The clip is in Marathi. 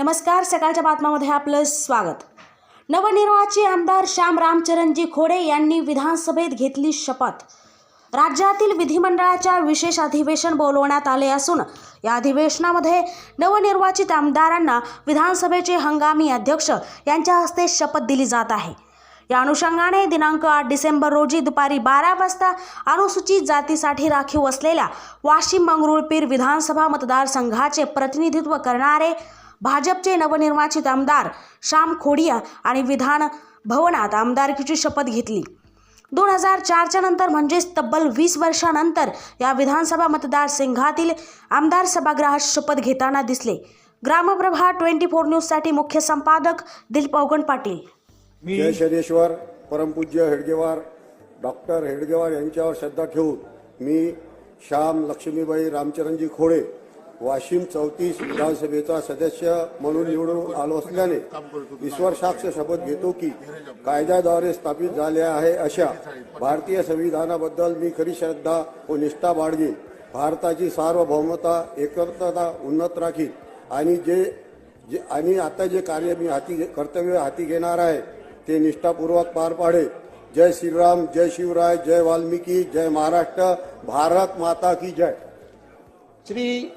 नमस्कार सकाळच्या बातम्यामध्ये आपलं स्वागत. नवनिर्वाचित आमदार श्याम रामचरणजी खोडे यांनी विधानसभेत घेतली शपथ. राज्यातील विधिमंडळाच्या विशेष अधिवेशन बोलवण्यात आले असून या अधिवेशनामध्ये नवनिर्वाचित आमदारांना विधानसभेचे हंगामी अध्यक्ष यांच्या हस्ते शपथ दिली जात आहे. या अनुषंगाने दिनांक आठ डिसेंबर रोजी दुपारी बारा वाजता अनुसूचित जातीसाठी राखीव असलेल्या वाशिम मंगरुळपीर विधानसभा मतदारसंघाचे प्रतिनिधित्व करणारे भाजपचे नवनिर्वाचित आमदार श्याम खोडिया आणि विधान भवनात आमदारकीची शपथ घेतली. दोन हजार चारच्या नंतर म्हणजेच तब्बल वीस वर्षानंतर या विधानसभा मतदारसंघातील आमदार सभागृहात शपथ घेताना दिसले. ग्रामप्रभा ट्वेंटी फोर न्यूजसाठी मुख्य संपादक दिलीप अवगण पाटील. जय शनेश्वर परमपूज्य हेडगेवार डॉक्टर हेडगेवार यांच्यावर श्रद्धा ठेवून मी श्याम लक्ष्मीबाई रामचरणजी खोडे वाशिम चौतीस विधानसभेचा सदस्य म्हणून निवडून आलो असल्याने ईश्वरसाक्ष शपथ घेतो की कायद्याद्वारे स्थापित झाले आहे अशा भारतीय संविधानाबद्दल मी खरी श्रद्धा व निष्ठा बाळगेन. भारताची सार्वभौमता एकत्रता उन्नत राखीन आणि जे जे आणि आता जे कार्य मी हाती कर्तव्य हाती घेणार आहे ते निष्ठापूर्वक पार पाडे जय श्रीराम जय शिवराय जय वाल्मिकी जय महाराष्ट्र भारत माता की जय. श्री